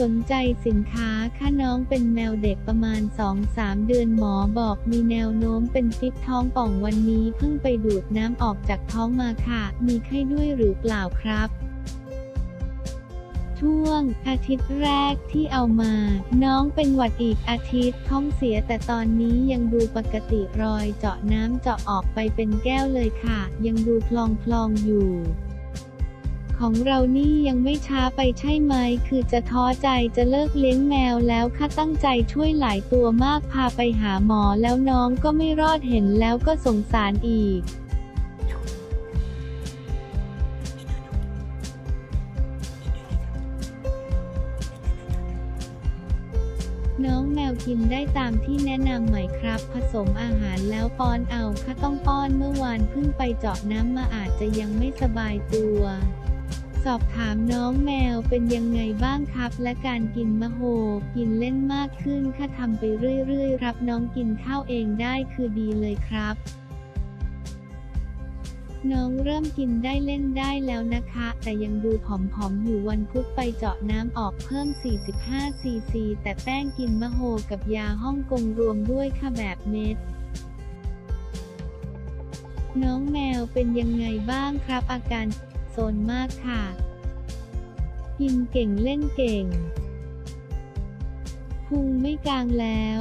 สนใจสินค้าค่ะน้องเป็นแมวเด็กประมาณ 2-3 เดือนหมอบอกมีแนวโน้มเป็นฟิตท้องป่องวันนี้เพิ่งไปดูดน้ำออกจากท้องมาค่ะ มีไข้ด้วยหรือเปล่าครับช่วง อาทิตย์แรกที่เอามา น้องเป็นหวัดอีกอาทิตย์ท้องเสียแต่ตอนนี้ยังดูปกติรอยเจาะน้ำเจาะออกไปเป็นแก้วเลยค่ะ ยังดูพลองพลองอยู่ ของเรานี่ยังไม่ช้าไปใช่ไหม คือจะท้อใจจะเลิกเลี้ยงแมวแล้วค่ะตั้งใจช่วยหลายตัวมากพาไปหาหมอแล้วน้องก็ไม่รอดเห็นแล้วก็สงสารอีกน้องแมวกินได้ตามที่แนะนำไหมครับ ผสมอาหารแล้วป้อนเอาค่ะต้องป้อนเมื่อวานเพิ่งไปเจาะน้ำมาอาจจะยังไม่สบายตัว สอบถามน้องแมวเป็นยังไงบ้างครับ และการกินมะโหกินเล่นมากขึ้นค่ะทำไปเรื่อยๆ รับน้องกินข้าวเองได้คือดีเลยครับ น้องเริ่มกินได้เล่นได้แล้วนะคะ แต่ยังดูผอมๆ อยู่วันพุธไปเจาะน้ำออกเพิ่ม 45 ซีซี แต่แป้งกินมะโหกับยาฮ่องกงรวมด้วยค่ะแบบเม็ดน้องแมวเป็นยังไงบ้างครับอาการ ซนมากค่ะ กินเก่งเล่นเก่งพุงไม่กลางแล้ว